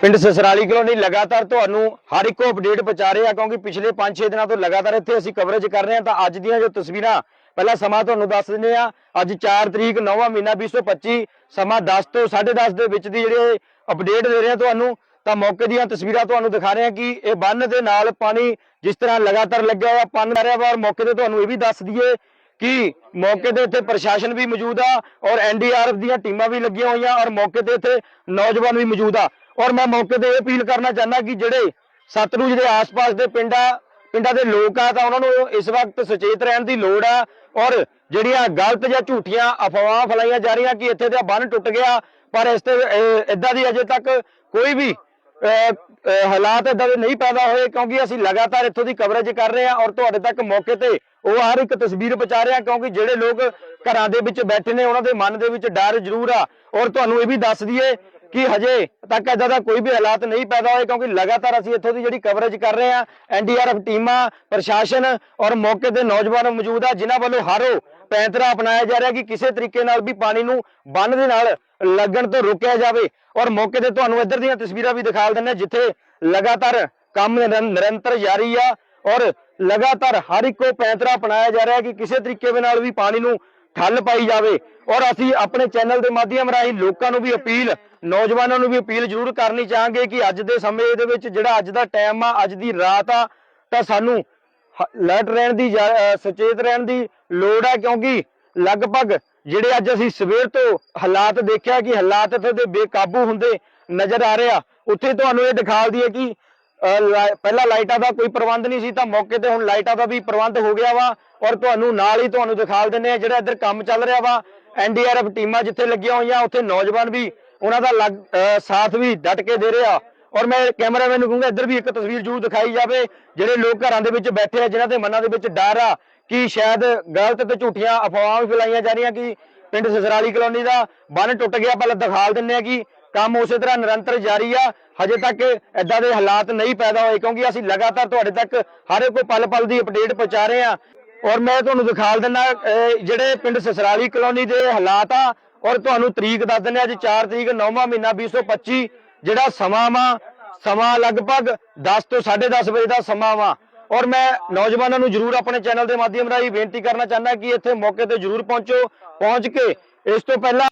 ਪਿੰਡ ਸਸਰਾਲੀ ਕਲੋਨੀ ਲਗਾਤਾਰ ਤੁਹਾਨੂੰ ਹਰ ਇੱਕ ਅਪਡੇਟ ਪਹੁੰਚਾ ਰਹੇ ਆ ਕਿਉਂਕਿ ਪਿਛਲੇ 5-6 ਦਿਨਾਂ ਤੋਂ ਲਗਾਤਾਰ ਇੱਥੇ ਅਸੀਂ ਕਵਰੇਜ ਕਰ ਰਹੇ ਹਾਂ। ਤਾਂ ਅੱਜ ਦੀਆਂ ਜੋ ਤਸਵੀਰਾਂ, ਪਹਿਲਾ ਸਮਾਂ ਤੁਹਾਨੂੰ ਦੱਸ ਦਿੰਦੇ ਆ ਅੱਜ 4 ਤਰੀਕ 9ਵਾਂ ਮਹੀਨਾ 2025 ਸਮਾਂ 10 ਤੋਂ 10:30 ਦੇ ਵਿੱਚ ਦੀ ਜਿਹੜੇ ਅਪਡੇਟ ਦੇ ਰਹੇ ਆ ਤੁਹਾਨੂੰ। ਤਾਂ ਮੌਕੇ ਦੀਆਂ ਤਸਵੀਰਾਂ ਤੁਹਾਨੂੰ ਦਿਖਾ ਰਹੇ ਆ ਕਿ ਇਹ ਬੰਨ ਦੇ ਨਾਲ ਪਾਣੀ ਜਿਸ ਤਰ੍ਹਾਂ ਲਗਾਤਾਰ ਲੱਗਿਆ ਹੋਇਆ, ਪੰਨ ਆ ਰਿਹਾ ਵਾ ਔਰ ਮੌਕੇ ਤੇ ਤੁਹਾਨੂੰ ਇਹ ਵੀ ਦੱਸ ਦਈਏ ਕਿ ਮੌਕੇ ਤੇ ਇੱਥੇ ਪ੍ਰਸ਼ਾਸਨ ਵੀ ਮੌਜੂਦ ਆ, ਔਰ ਐਨਡੀਆਰਐਫ ਦੀਆਂ ਟੀਮਾਂ ਵੀ ਲੱਗੀਆਂ ਹੋਈਆਂ, ਔਰ ਮੌਕੇ ਤੇ ਇੱਥੇ ਨੌਜਵਾਨ ਵੀ ਮੌਜੂਦ ਆ। ਔਰ ਮੈਂ ਮੌਕੇ ਤੇ ਇਹ ਅਪੀਲ ਕਰਨਾ ਚਾਹੁੰਦਾ ਕਿ ਜਿਹੜੇ ਸਤਲੁਜ ਦੇ ਆਸ-ਪਾਸ ਦੇ ਪਿੰਡਾਂ ਪਿੰਡਾਂ ਦੇ ਲੋਕ ਆ, ਤਾਂ ਉਹਨਾਂ ਨੂੰ ਇਸ ਵਕਤ ਸੁਚੇਤ ਰਹਿਣ ਦੀ ਲੋੜ ਆ। ਔਰ ਜਿਹੜੀਆਂ ਗਲਤ ਜਾਂ ਝੂਠੀਆਂ ਅਫਵਾਹਾਂ ਫੈਲਾਈਆਂ ਜਾ ਰਹੀਆਂ ਕਿ ਇੱਥੇ ਦਾ ਬੰਨ ਟੁੱਟ ਗਿਆ, ਪਰ ਇਸ ਤੇ ਇਦਾਂ ਦੀ ਅਜੇ ਤੱਕ ਕੋਈ ਵੀ ਹਾਲਾਤ ਇਦਾਂ ਦੇ ਨਹੀਂ ਪੈਦਾ ਹੋਏ, ਕਿਉਂਕਿ ਅਸੀਂ ਲਗਾਤਾਰ ਇੱਥੋਂ ਦੀ ਕਵਰੇਜ ਕਰ ਰਹੇ ਹਾਂ ਔਰ ਤੁਹਾਡੇ ਤੱਕ ਮੌਕੇ ਤੇ ਉਹ ਹਰ ਇੱਕ ਤਸਵੀਰ ਪਹੁੰਚਾ ਰਹੇ ਹਾਂ, ਕਿਉਂਕਿ ਜਿਹੜੇ ਲੋਕ ਘਰਾਂ ਦੇ ਵਿੱਚ ਬੈਠੇ ਨੇ, ਉਹਨਾਂ ਦੇ ਮਨ ਦੇ ਵਿੱਚ ਡਰ ਜ਼ਰੂਰ ਆ। ਔਰ ਤੁਹਾਨੂੰ ਇਹ ਵੀ ਦੱਸ ਦਈਏ ਕਿ ਹਜੇ ਤੱਕ ਇਦਾਂ ਦਾ ਕੋਈ ਵੀ ਹਾਲਾਤ ਨਹੀਂ ਪੈਦਾ ਹੋਏ, ਕਿਉਂਕਿ ਲਗਾਤਾਰ ਅਸੀਂ ਇੱਥੋਂ ਦੀ ਜਿਹੜੀ ਕਵਰੇਜ ਕਰ ਰਹੇ ਹਾਂ, ਐਨਡੀਆਰਐਫ ਟੀਮਾਂ, ਪ੍ਰਸ਼ਾਸਨ ਔਰ ਮੌਕੇ ਤੇ ਨੌਜਵਾਨ ਮੌਜੂਦ ਆ, ਜਿਨ੍ਹਾਂ ਵੱਲੋਂ ਹਰੋ ਪੈਂਤਰਾ ਅਪਣਾਇਆ ਜਾ ਰਿਹਾ ਕਿ ਕਿਸੇ ਤਰੀਕੇ ਨਾਲ ਵੀ ਪਾਣੀ ਨੂੰ ਬੰਨ ਦੇ ਨਾਲ ਲੱਗਣ ਤੋਂ ਰੋਕਿਆ ਜਾਵੇ। ਔਰ ਮੌਕੇ ਤੇ ਤੁਹਾਨੂੰ ਇੱਧਰ ਦੀਆਂ ਤਸਵੀਰਾਂ ਵੀ ਦਿਖਾ ਦਿੰਦੇ ਹਾਂ, ਜਿੱਥੇ ਲਗਾਤਾਰ ਕੰਮ ਨਿਰਨ- ਨਿਰੰਤਰ ਜਾਰੀ ਆ ਔਰ ਲਗਾਤਾਰ ਹਰ ਇੱਕੋ ਪੈਂਤਰਾ ਅਪਣਾਇਆ ਜਾ ਰਿਹਾ ਕਿ ਕਿਸੇ ਤਰੀਕੇ ਦੇ ਨਾਲ ਵੀ ਪਾਣੀ ਨੂੰ ਠੱਲ ਪਾਈ ਜਾਵੇ। ਔਰ ਅਸੀਂ ਆਪਣੇ ਚੈਨਲ ਦੇ ਮਾਧਿਅਮ ਰਾਹੀਂ ਲੋਕਾਂ ਨੂੰ ਵੀ ਅਪੀਲ, ਨੌਜਵਾਨਾਂ ਨੂੰ ਵੀ ਅਪੀਲ ਜ਼ਰੂਰ ਕਰਨੀ ਚਾਹਾਂਗੇ ਕਿ ਅੱਜ ਦੇ ਸਮੇਂ ਦੇ ਵਿੱਚ ਜਿਹੜਾ ਅੱਜ ਦਾ ਟਾਈਮ ਆ, ਅੱਜ ਦੀ ਰਾਤ ਆ, ਤਾਂ ਸਾਨੂੰ ਅਲਰਟ ਰਹਿਣ ਦੀ ਸੁਚੇਤ ਰਹਿਣ ਦੀ ਲੋੜ ਹੈ ਕਿਉਂਕਿ ਲਗਭਗ ਜਿਹੜੇ ਅੱਜ ਅਸੀਂ ਸਵੇਰ ਤੋਂ ਹਾਲਾਤ ਦੇਖਿਆ ਕਿ ਹਾਲਾਤ ਇੱਥੇ ਦੇ ਬੇਕਾਬੂ ਹੁੰਦੇ ਨਜ਼ਰ ਆ ਰਹੇ ਆ, ਉੱਥੇ ਤੁਹਾਨੂੰ ਇਹ ਦਿਖਾਲਦੀ ਹੈ ਕਿ ਪਹਿਲਾਂ ਲਾਈਟਾਂ ਦਾ ਕੋਈ ਪ੍ਰਬੰਧ ਨਹੀਂ ਸੀ ਤਾਂ ਮੌਕੇ ਤੇ ਹੁਣ ਲਾਈਟਾਂ ਦਾ ਵੀ ਪ੍ਰਬੰਧ ਹੋ ਗਿਆ ਵਾ ਔਰ ਤੁਹਾਨੂੰ ਨਾਲ ਹੀ ਤੁਹਾਨੂੰ ਦਿਖਾ ਦਿੰਦੇ ਆ ਜਿਹੜਾ ਇੱਧਰ ਕੰਮ ਚੱਲ ਰਿਹਾ ਵਾ। ਐਨਡੀਆਰਐਫ ਟੀਮਾਂ ਜਿੱਥੇ ਲੱਗੀਆਂ ਹੋਈਆਂ, ਉੱਥੇ ਨੌਜਵਾਨ ਵੀ ਉਹਨਾਂ ਦਾ ਸਾਥ ਵੀ ਡਟ ਕੇ ਦੇ ਰਿਹਾ। ਔਰ ਮੈਂ ਕੈਮਰਾਮੈਨ ਨੂੰ ਕਹੂੰਗਾ, ਇੱਧਰ ਵੀ ਇੱਕ ਤਸਵੀਰ ਜ਼ਰੂਰ ਦਿਖਾਈ ਜਾਵੇ, ਜਿਹੜੇ ਲੋਕ ਘਰਾਂ ਦੇ ਵਿੱਚ ਬੈਠੇ ਆ, ਜਿਨ੍ਹਾਂ ਦੇ ਮਨਾਂ ਦੇ ਵਿੱਚ ਡਰ ਆ ਕਿ ਸ਼ਾਇਦ ਗਲਤ ਤੇ ਝੂਠੀਆਂ ਅਫਵਾਹਾਂ ਵੀ ਫੈਲਾਈਆਂ ਜਾ ਰਹੀਆਂ ਕਿ ਪਿੰਡ ਸਸਰਾਲੀ ਕਲੋਨੀ ਦਾ ਬੰਨ ਟੁੱਟ ਗਿਆ ਪਹਿਲਾਂ ਦਿਖਾ ਦਿੰਨੇ ਆ ਕਿ ਕੰਮ ਉਸੇ ਤਰ੍ਹਾਂ ਨਿਰੰਤਰ ਜਾਰੀ ਆ। ਹਜੇ ਤੱਕ ਐਦਾਂ ਦੇ ਹਾਲਾਤ ਨਹੀਂ ਪੈਦਾ ਹੋਏ, ਕਿਉਂਕਿ ਅਸੀਂ ਲਗਾਤਾਰ ਤੁਹਾਡੇ ਤੱਕ ਹਰ ਇੱਕ ਪਲ ਪਲ ਦੀ ਅਪਡੇਟ ਪਹੁੰਚਾ ਰਹੇ ਆ। ਔਰ ਮੈਂ ਤੁਹਾਨੂੰ ਦਿਖਾ ਦਿੰਦਾ ਜਿਹੜੇ ਪਿੰਡ ਸਸਰਾਲੀ ਕਲੋਨੀ ਦੇ ਹਾਲਾਤ ਆ, ਔਰ ਤੁਹਾਨੂੰ ਤਰੀਕ ਦੱਸ ਦਿੰਦੇ ਅੱਜ 4 ਤਰੀਕ 9ਵਾਂ ਮਹੀਨਾ 2025 ਜਿਹੜਾ ਸਮਾਂ ਵਾ, ਸਮਾਂ ਲਗਭਗ 10 ਤੋਂ 10:30 ਵਜੇ ਦਾ ਸਮਾਂ ਵਾ। ਔਰ ਮੈਂ ਨੌਜਵਾਨਾਂ ਨੂੰ ਜਰੂਰ ਆਪਣੇ ਚੈਨਲ ਦੇ ਮਾਧਿਅਮ ਰਾਹੀਂ ਬੇਨਤੀ ਕਰਨਾ ਚਾਹੁੰਦਾ ਕਿ ਇੱਥੇ ਮੌਕੇ ਤੇ ਜਰੂਰ ਪਹੁੰਚੋ। ਪਹੁੰਚ ਕੇ ਇਸ ਤੋਂ ਪਹਿਲਾਂ